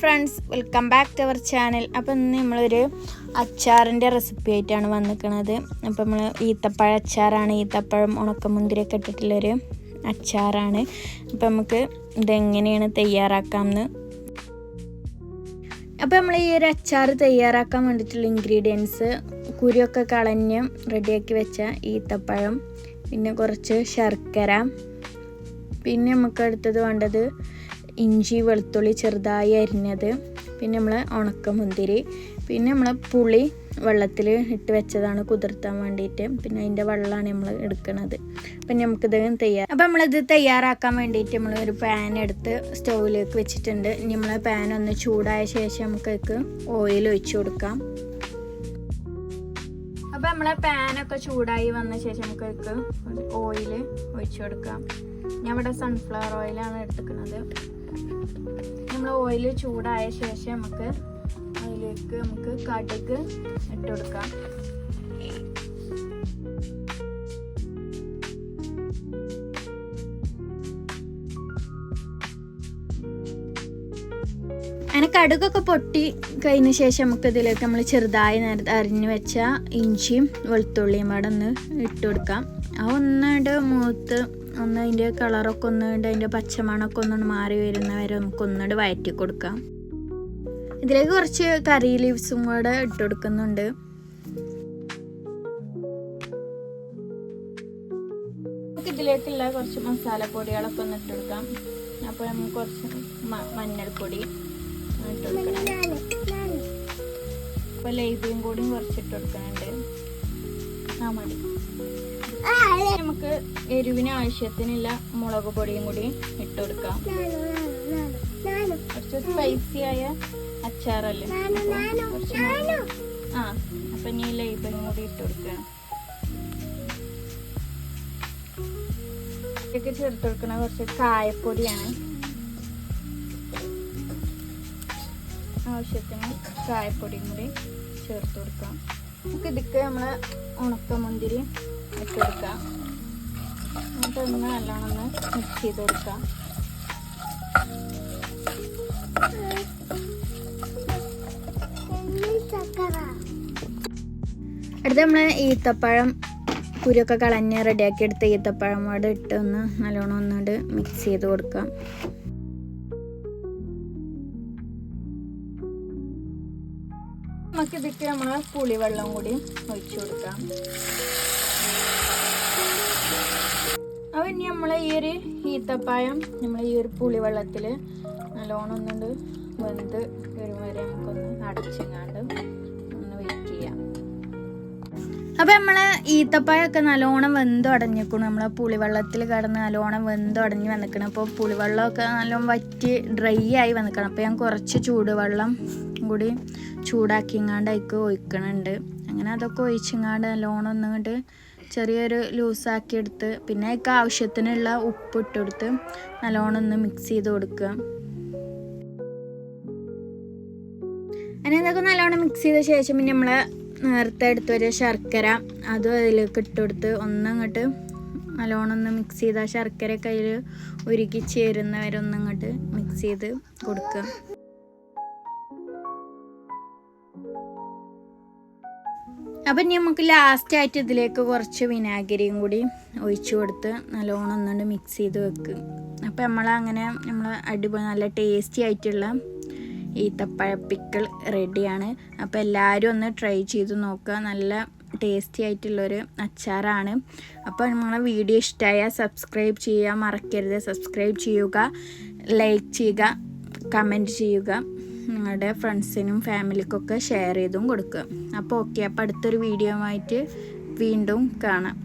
Friends welcome back to our channel അപ്പോൾ ഇന്ന് നമ്മളൊരു അച്ചാറിന്റെ റെസിപ്പി ആയിട്ടാണ് വന്നിരിക്കുന്നത്. അപ്പോൾ നമ്മൾ ഈത്തപ്പഴ അച്ചാറാണ് ഈത്തപ്പഴം ഉണക്കമുന്തിരിയൊക്കെ ഇട്ടിട്ടുള്ളൊരു അച്ചാറാണ്. അപ്പോൾ നമുക്ക് ഇതെങ്ങനെയാണ് തയ്യാറാക്കാമെന്ന്. അപ്പോൾ നമ്മൾ ഈ ഒരു അച്ചാർ തയ്യാറാക്കാൻ വേണ്ടിയിട്ടുള്ള ഇൻഗ്രീഡിയൻസ് കുരുവൊക്കെ കളഞ്ഞ് റെഡിയാക്കി വെച്ച ഈത്തപ്പഴം പിന്നെ കുറച്ച് ശർക്കര പിന്നെ നമുക്ക് അടുത്തത് വേണ്ടത് ഇഞ്ചി വെളുത്തുള്ളി ചെറുതായി അരിഞ്ഞത്. പിന്നെ നമ്മൾ ഉണക്കമുന്തിരി. പിന്നെ നമ്മൾ പുളി വെള്ളത്തിൽ ഇട്ട് വെച്ചതാണ് കുതിർത്താൻ വേണ്ടിയിട്ട്. പിന്നെ അതിന്റെ വെള്ളമാണ് നമ്മൾ എടുക്കുന്നത് അപ്പം നമുക്കിത് തയ്യാർ അപ്പം നമ്മളിത് തയ്യാറാക്കാൻ വേണ്ടിയിട്ട് നമ്മൾ ഒരു പാൻ എടുത്ത് സ്റ്റൗവിലേക്ക് വെച്ചിട്ടുണ്ട്. ഇനി നമ്മൾ പാൻ ഒന്ന് ചൂടായ ശേഷം നമുക്ക് ഓയിൽ ഒഴിച്ചു കൊടുക്കാം. അപ്പം നമ്മളെ പാനൊക്കെ ചൂടായി വന്ന ശേഷം നമുക്ക് ഓയിൽ ഒഴിച്ചു കൊടുക്കാം. ഞാൻ ഇവിടെ സൺഫ്ലവർ ഓയിലാണ് എടുത്തിക്കുന്നത് നമ്മൾ ഓയിൽ ചൂടായ ശേഷം നമുക്ക് അതിലേക്ക് നമുക്ക് കടുക് ഇട്ട് കൊടുക്കാം. അങ്ങനെ കടുകൊക്കെ പൊട്ടി കഴിഞ്ഞ ശേഷം നമുക്ക് ഇതിലേക്ക് നമ്മൾ ചെറുതായി നേരത്തെ അരിഞ്ഞു വെച്ച ഇഞ്ചിയും വെളുത്തുള്ളിയും അവിടെ ഒന്ന് ഇട്ട് കൊടുക്കാം. ആ ഒന്നുകൊണ്ട് മൂത്ത് ഒന്ന് അതിന്റെ കളറൊക്കെ ഒന്നുകൊണ്ട് അതിന്റെ പച്ചമണമൊക്കെ ഒന്നുകൊണ്ട് മാറി വരുന്നവരെ നമുക്ക് ഒന്നുകൊണ്ട് വയറ്റി കൊടുക്കാം. ഇതിലേക്ക് കുറച്ച് കറി ലീവ്സും കൂടെ ഇട്ട് കൊടുക്കുന്നുണ്ട്. നമുക്ക് ഇതിലേക്കുള്ള കുറച്ച് മസാലപ്പൊടികളൊക്കെ ഒന്ന് ഇട്ട് കൊടുക്കാം. അപ്പോൾ നമുക്ക് കുറച്ച് മഞ്ഞൾപ്പൊടി ഇട്ട് കൊടുക്കണം. അപ്പോൾ ലേബിയും കൂടിയും കുറച്ച് ഇട്ട് കൊടുക്കുന്നുണ്ട്. ആ മതി. നമുക്ക് എരിവിന് ആവശ്യത്തിനുള്ള മുളക് പൊടിയും കൂടി ഇട്ട് കൊടുക്കാം. കുറച്ച് സ്പൈസി ആയ അച്ചാറല്ലേ? ആ അപ്പൊ ഇനി ലേബലും കൂടി ഇട്ട് കൊടുക്കണം ഇതൊക്കെ ചേർത്ത് കൊടുക്കണ കുറച്ച് കായപ്പൊടിയാണ്. ആവശ്യത്തിന് കായപ്പൊടിയും കൂടി ചേർത്ത് കൊടുക്കാം. നമുക്ക് ഇതൊക്കെ നമ്മളെ ഉണക്കമുന്തിരി ഇട്ട് കൊടുക്കാം എന്നിട്ട് ഒന്ന് നല്ലോണം ഒന്ന് മിക്സ് ചെയ്ത് കൊടുക്കാം. അടുത്ത നമ്മൾ ഈത്തപ്പഴം കുരുക്കെ കളഞ്ഞ് റെഡിയാക്കി എടുത്ത ഈത്തപ്പഴം കൂടെ ഇട്ട് ഒന്ന് നല്ലോണം ഒന്നുകൊണ്ട് മിക്സ് ചെയ്ത് കൊടുക്കാം. നമുക്ക് ഇതിക്ക് നമ്മൾ പുളിവെള്ളം കൂടി ഒഴിച്ചു കൊടുക്കാം. ഇനി നമ്മൾ ഈ ഒരു ഈത്തപ്പായം നമ്മൾ ഈ ഒരു പുളിവെള്ളത്തിൽ നല്ലോണം ഒന്നുണ്ട് വെന്ത് വരും വരെ നമുക്കൊന്ന് അടച്ചെങ്ങാണ്ട് ഒന്ന് വെയിറ്റ് ചെയ്യാം. അപ്പോൾ നമ്മൾ ഈത്തപ്പായൊക്കെ നല്ലോണം വെന്ത് നമ്മളെ പുളിവെള്ളത്തിൽ കിടന്ന് നല്ലോണം വെന്ത് അടഞ്ഞ് വന്നിക്കണം അപ്പോൾ പുളിവെള്ളമൊക്കെ നല്ലോണം വറ്റി ഡ്രൈ ആയി വന്നിക്കണം അപ്പോൾ ഞാൻ കുറച്ച് ചൂടുവെള്ളം കൂടി ചൂടാക്കിങ്ങാണ്ട് അതിക്ക് ഒഴിക്കണുണ്ട്. അങ്ങനെ അതൊക്കെ ഒഴിച്ചിങ്ങാണ്ട് നല്ലോണം ഒന്നിങ്ങോട്ട് ചെറിയൊരു ലൂസാക്കി എടുത്ത് പിന്നെ അതിക്ക് ആവശ്യത്തിനുള്ള ഉപ്പ് ഇട്ടെടുത്ത് നല്ലോണം ഒന്ന് മിക്സ് ചെയ്ത് കൊടുക്കുക. അങ്ങനെ ഇതൊക്കെ നല്ലോണം മിക്സ് ചെയ്ത ശേഷം പിന്നെ നമ്മൾ നേരത്തെ എടുത്ത് വരിക ശർക്കര അതും അതിലേക്ക് ഇട്ടുകൊടുത്ത് ഒന്നങ്ങോട്ട് നല്ലോണം ഒന്ന് മിക്സ് ചെയ്ത് ശർക്കര കയ്യിൽ ഉരുക്കി ചേരുന്നവരൊന്നങ്ങോട്ട് മിക്സ് ചെയ്ത് കൊടുക്കുക. അപ്പം ഇനി നമുക്ക് ലാസ്റ്റ് ആയിട്ട് ഇതിലേക്ക് കുറച്ച് വിനാഗിരിയും കൂടി ഒഴിച്ചു കൊടുത്ത് നല്ലോണം ഒന്നുകൊണ്ട് മിക്സ് ചെയ്ത് വെക്കും. അപ്പം നമ്മളങ്ങനെ നമ്മൾ അടിപൊളി നല്ല ടേസ്റ്റി ആയിട്ടുള്ള ഈത്തപ്പഴ പിക്കിൾ റെഡിയാണ് അപ്പോൾ എല്ലാവരും ഒന്ന് ട്രൈ ചെയ്ത് നോക്കുക. നല്ല ടേസ്റ്റി ആയിട്ടുള്ളൊരു അച്ചാറാണ്. അപ്പോൾ നമ്മളെ വീഡിയോ ഇഷ്ടമായാൽ സബ്സ്ക്രൈബ് ചെയ്യുക മറക്കരുത്. സബ്സ്ക്രൈബ് ചെയ്യുക. ലൈക്ക് ചെയ്യുക. കമന്റ് ചെയ്യുക. നിങ്ങളുടെ ഫ്രണ്ട്സിനും ഫാമിലിക്കൊക്കെ ഷെയർ ചെയ്തും കൊടുക്കുക. അപ്പോൾ ഓക്കെ അപ്പോൾ അടുത്തൊരു വീഡിയോ ആയിട്ട് വീണ്ടും കാണാം.